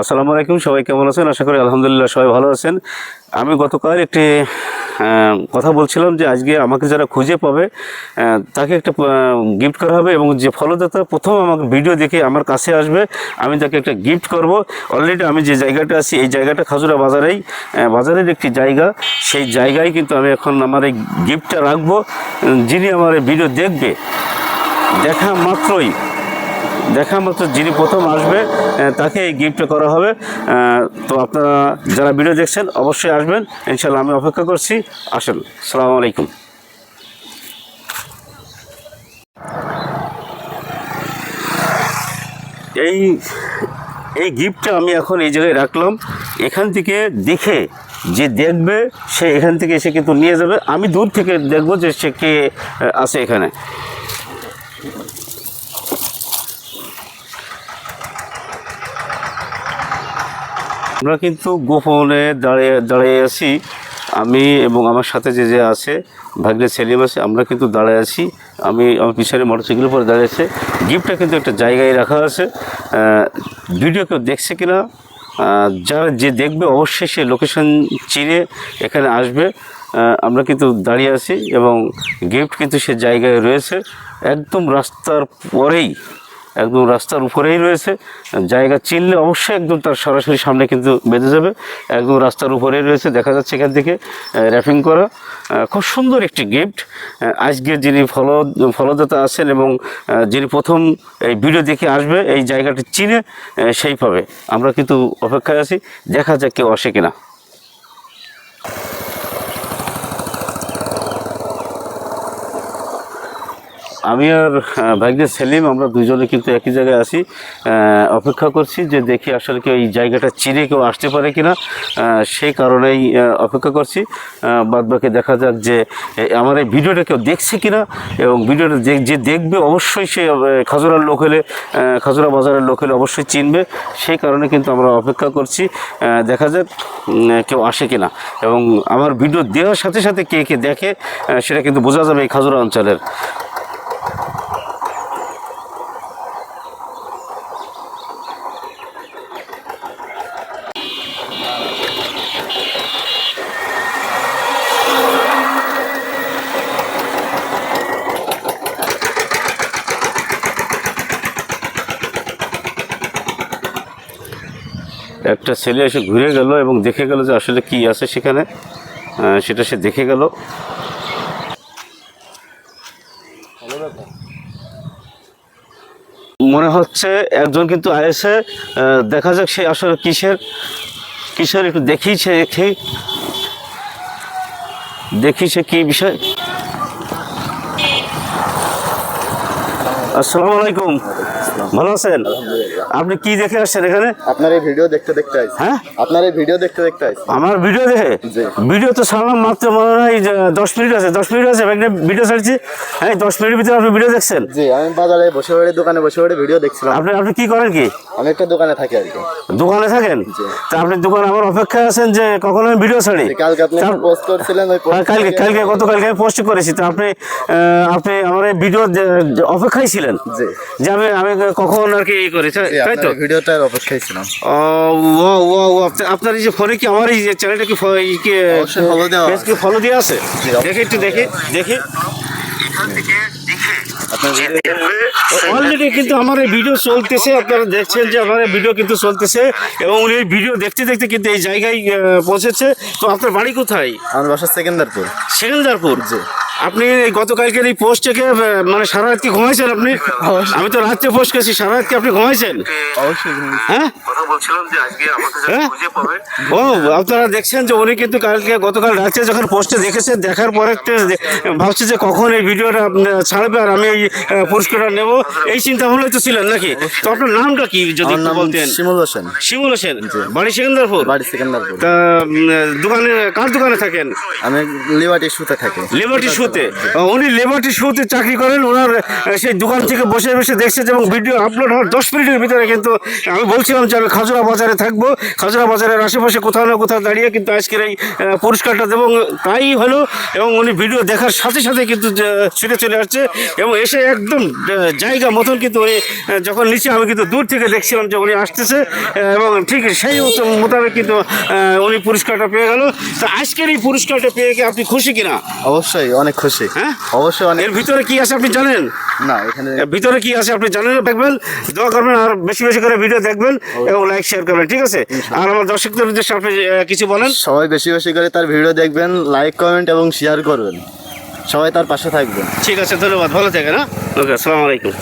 আসসালামু আলাইকুম, সবাই কেমন আছেন? আশা করি আলহামদুলিল্লাহ সবাই ভালো আছেন। আমি গতকাল একটি কথা বলছিলাম যে আজকে আমাকে যারা খুঁজে পাবে তাকে একটা গিফট করা হবে এবং যে ফলদাতা প্রথম আমাকে ভিডিও দেখে আমার কাছে আসবে, আমি তাকে একটা গিফট করব। অলরেডি আমি যে জায়গাটা আছি, এই জায়গাটা খাজুরা বাজারেই বাজারের একটি জায়গা। সেই জায়গায় কিন্তু আমি এখন আমার এই গিফটটা রাখব। যিনি আমার এই ভিডিও দেখবে, দেখা মাত্রই দেখা মাত্র যিনি প্রথম আসবে তাকে এই গিফটটা করা হবে। তো আপনারা যারা ভিডিও দেখছেন, অবশ্যই আসবেন। ইনশাল্লাহ আমি অপেক্ষা করছি। আসেন সালাম আলাইকুম। এই এই গিফটটা আমি এখন এই জায়গায় রাখলাম। এখান থেকে দেখে যে দেখবে, সে এখান থেকে এসে কিন্তু নিয়ে যাবে। আমি দূর থেকে দেখব যে সে কে আছে এখানে। আমরা কিন্তু গোপনে দাঁড়িয়ে দাঁড়িয়ে আছি। আমি এবং আমার সাথে যে যে আছে, ভাগ্নে সেলিম আছে, আমরা কিন্তু দাঁড়িয়ে আছি। আমি, আমার পিছনে মোটরসাইকেলের উপরে দাঁড়িয়ে আছে। গিফটটা কিন্তু একটা জায়গায় রাখা আছে। ভিডিও কেউ দেখছে কিনা যারা যে দেখবে অবশ্যই সে লোকেশন চিনে এখানে আসবে। আমরা কিন্তু দাঁড়িয়ে আছি এবং গিফট কিন্তু সে জায়গায় রয়েছে। একদম রাস্তার পরেই একদম রাস্তার উপরেই রয়েছে। জায়গা চিনলে অবশ্যই একদম তার সরাসরি সামনে কিন্তু বেঁধে যাবে। একদম রাস্তার উপরেই রয়েছে, দেখা যাচ্ছে এখান থেকে র্যাপিং করা। খুব সুন্দর একটি গিফট। আজকে যিনি ফলো, ফলদাতা আছেন এবং যিনি প্রথম এই ভিডিও দেখে আসবে, এই জায়গাটি চিনে সেই পাবে। আমরা কিন্তু অপেক্ষায় আছি, দেখা যাক কেউ আসে কিনা। আমি আর ভাগ্নে সেলিম আমরা দুজনে কিন্তু একই জায়গায় আহ, অপেক্ষা করছি যে দেখি আসলে কেউ এই জায়গাটা চিনে কেউ আসতে পারে কি না সেই কারণেই অপেক্ষা করছি। বাদ বাকি দেখা যাক যে আমার এই ভিডিওটা কেউ দেখছে কি না এবং ভিডিওটা যে দেখবে অবশ্যই সে খাজুরার লোক হলে খাজুরা বাজারের লোক হলে অবশ্যই চিনবে। সেই কারণে কিন্তু আমরা অপেক্ষা করছি। দেখা যাক কেউ আসে কি না এবং আমার ভিডিও দেওয়ার সাথে সাথে কে কে দেখে সেটা কিন্তু বোঝা যাবে এই খাজুরা অঞ্চলের। একটা ছেলে এসে ঘুরে গেল এবং দেখে গেল যে আসলে কি আছে সেখানে সেটা সে দেখে গেল। মনে হচ্ছে একজন কিন্তু আয়েসে দেখা যাক সে আসলে কিসের কিসের একটু দেখি সে, দেখি। দেখি সে কি বিষয়। আসসালামু আলাইকুম। ভালো আছেন? আপনি কি দেখে আসছেন এখানে? আপনার এই ভিডিও দেখতে দেখতে আইছি। হ্যাঁ? আপনার এই ভিডিও দেখতে দেখতে আইছি। আমার ভিডিও দেখে। ভিডিও তো সারলাম মাত্র মনে হয় যে দশ মিনিট আছে দশ মিনিট আছে একটা ভিডিও ছাড়ছি। হ্যাঁ দশ মিনিটের ভিতরে আপনি ভিডিও দেখছেন? জি আমি বাজারে বসে বসে দোকানে বসে বসে ভিডিও দেখছিলাম। আপনি আপনি কি করেন কি? আমি একটা দোকানে থাকি আর কি। দোকানে থাকেন? তা আপনি দোকানে আমার অপেক্ষায় আছেন যে কখন আমি ভিডিও ছাড়ি? কালকে আপনি পোস্ট করছিলেন ওই হ্যাঁ, কালকে কালকে গতকালকে আমি পোস্ট করেছি। তো আপনি আপনি আমার এই ভিডিও অপেক্ষায় ছিলেন? জি। যে আমি আমি কখন আর কি ই করি তাই তো? ভিডিওটার অপেক্ষায় ছিলাম। ও ও আপনার এই যে ফোনে কি আমার এই যে চ্যানেলটা কি কি ফলো দেওয়া আছে। দেখি একটু দেখি দেখি। আপনার অলরেডি কিন্তু আমার এই ভিডিও চলতেছে আপনারা দেখছেন যে আমার ভিডিও কিন্তু চলতেছে এবং উনি ভিডিও দেখতে দেখতে কিন্তু এই জায়গায় পৌঁছেছে। তো আপনার বাড়ি কোথায়? আমার বাসা সেকেন্দারপুর। সেকেন্দারপুর? আপনি এই গতকালকের এই পোস্ট থেকে মানে সারা রাত কি ঘুমাইছেন আপনি? আমি তো রাত্রে পোস্ট করেছি সারা রাত কি আপনি ঘুমাইছেন? হ্যাঁ? কথা বলছিলাম যে আজকে আমাকে যারা হ্যাঁ? ও আপনারা দেখছেন যে উনি কিন্তু কালকে গতকাল রাত্রে যখন পোস্টে দেখেছে দেখার পরে ভাবছে যে কখন এই ভিডিওটা ছাড়বে আর আমি এই পুরস্কারটা নেব। এই চিন্তা ভাবনায় তো ছিলেন নাকি? তো আপনার নামটা কি যদি বলতেন? শিমুল হোসেন। শিমুল হোসেন। বাড়ি সেকেন্দারপুর? বাড়ি সেকেন্দারপুর। তা দোকানে কার দোকানে থাকেন? আমি লিবার্টি শুতে থাকি। লিবার্টি শু শোতে উনি লেবার্টি শোতে চাকরি করেন ওনার সেই দোকান থেকে বসে বসে দেখছে এবং ভিডিও আপলোড হওয়ার দশ মিনিটের ভিতরে কিন্তু আমি বলছিলাম যে আমি খাজুরা বাজারে থাকব খাজুরা বাজারের আশেপাশে কোথাও না কোথাও দাঁড়িয়ে কিন্তু আজকের এই পুরস্কারটা দেবো এবং তাই হলো এবং উনি ভিডিও দেখার সাথে সাথে কিন্তু ছুটে চলে আসছে এবং এসে একদম জায়গা মতন কিন্তু উনি যখন নিচে আমি কিন্তু দূর থেকে দেখছিলাম যে উনি আসতেছে এবং ঠিক সেই মোতাবেক কিন্তু উনি পুরস্কারটা পেয়ে গেল। তো আজকের এই পুরস্কারটা পেয়ে কি আপনি খুশি কিনা? অবশ্যই অনেক খুশি। হ্যাঁ? অবশ্যই অনেক এর ভিতরে কি আছে আপনি জানেন? না এখানে ভিতরে কি আছে আপনি জানেন দেখবেন? দোয়া করবেন আর বেশি বেশি করে ভিডিও দেখবেন এবং লাইক শেয়ার করবেন ঠিক আছে? আর আমার দর্শকদের উদ্দেশ্যে আপনি কিছু বলেন? সবাই বেশি বেশি করে তার ভিডিও দেখবেন লাইক কমেন্ট এবং শেয়ার করবেন। সবাই তার পাশে থাকবেন। ঠিক আছে ধন্যবাদ। ভালো থাকেন হ্যাঁ? ওকে আসসালামু আলাইকুম।